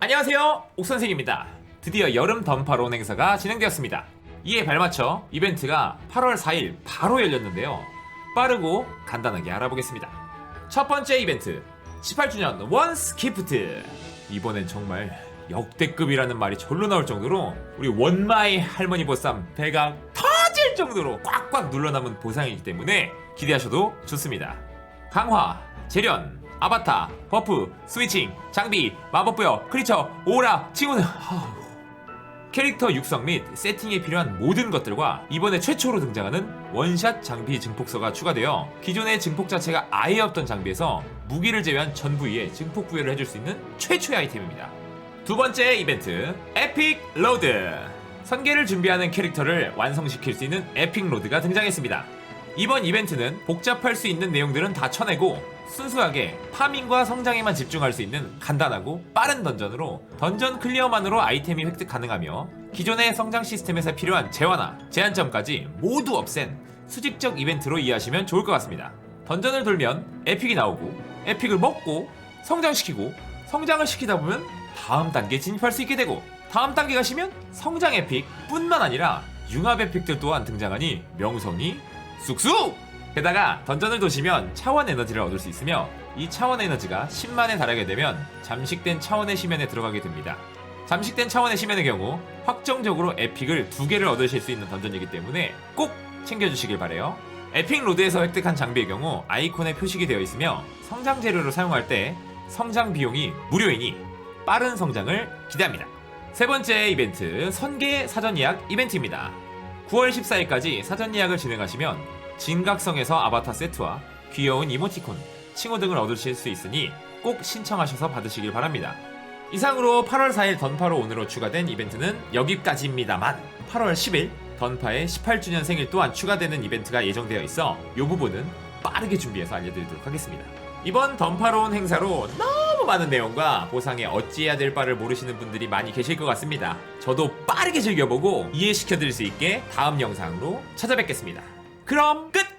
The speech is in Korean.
안녕하세요. 옥선생입니다. 드디어 여름 던파론 행사가 진행되었습니다. 이에 발맞춰 이벤트가 8월 4일 바로 열렸는데요. 빠르고 간단하게 알아보겠습니다. 첫 번째 이벤트 18주년 원스 기프트. 이번엔 정말 역대급이라는 말이 절로 나올 정도로 우리 원마의 할머니 보쌈 배가 터질 정도로 꽉꽉 눌러남은 보상이기 때문에 기대하셔도 좋습니다. 강화, 재련, 아바타, 버프, 스위칭, 장비, 마법부여, 크리처, 오라, 칭호는. 캐릭터 육성 및 세팅에 필요한 모든 것들과 이번에 최초로 등장하는 원샷 장비 증폭서가 추가되어 기존의 증폭 자체가 아예 없던 장비에서 무기를 제외한 전 부위에 증폭 부여를 해줄 수 있는 최초의 아이템입니다. 두 번째 이벤트 에픽 로드 선계를 준비하는 캐릭터를 완성시킬 수 있는 에픽 로드가 등장했습니다. 이번 이벤트는 복잡할 수 있는 내용들은 다 쳐내고 순수하게 파밍과 성장에만 집중할 수 있는 간단하고 빠른 던전으로 던전 클리어만으로 아이템이 획득 가능하며 기존의 성장 시스템에서 필요한 재화나 제한점까지 모두 없앤 수직적 이벤트로 이해하시면 좋을 것 같습니다. 던전을 돌면 에픽이 나오고 에픽을 먹고 성장시키고 성장을 시키다 보면 다음 단계에 진입할 수 있게 되고 다음 단계 가시면 성장 에픽 뿐만 아니라 융합 에픽들 또한 등장하니 명성이 쑥쑥! 게다가 던전을 도시면 차원 에너지를 얻을 수 있으며 이 차원 에너지가 10만에 달하게 되면 잠식된 차원의 시면에 들어가게 됩니다. 잠식된 차원의 시면의 경우 확정적으로 에픽을 두 개를 얻으실 수 있는 던전이기 때문에 꼭 챙겨주시길 바래요. 에픽 로드에서 획득한 장비의 경우 아이콘에 표식이 되어 있으며 성장 재료를 사용할 때 성장 비용이 무료이니 빠른 성장을 기대합니다. 세 번째 이벤트 선계 사전 예약 이벤트입니다. 9월 14일까지 사전 예약을 진행하시면 진각성에서 아바타 세트와 귀여운 이모티콘, 칭호 등을 얻으실 수 있으니 꼭 신청하셔서 받으시길 바랍니다. 이상으로 8월 4일 던파로 오늘로 추가된 이벤트는 여기까지입니다만 8월 10일 던파의 18주년 생일 또한 추가되는 이벤트가 예정되어 있어 이 부분은 빠르게 준비해서 알려드리도록 하겠습니다. 이번 던파로 온 행사로 너무 많은 내용과 보상에 어찌해야 될 바를 모르시는 분들이 많이 계실 것 같습니다. 저도 빠르게 즐겨보고 이해시켜드릴 수 있게 다음 영상으로 찾아뵙겠습니다. 그럼 끝!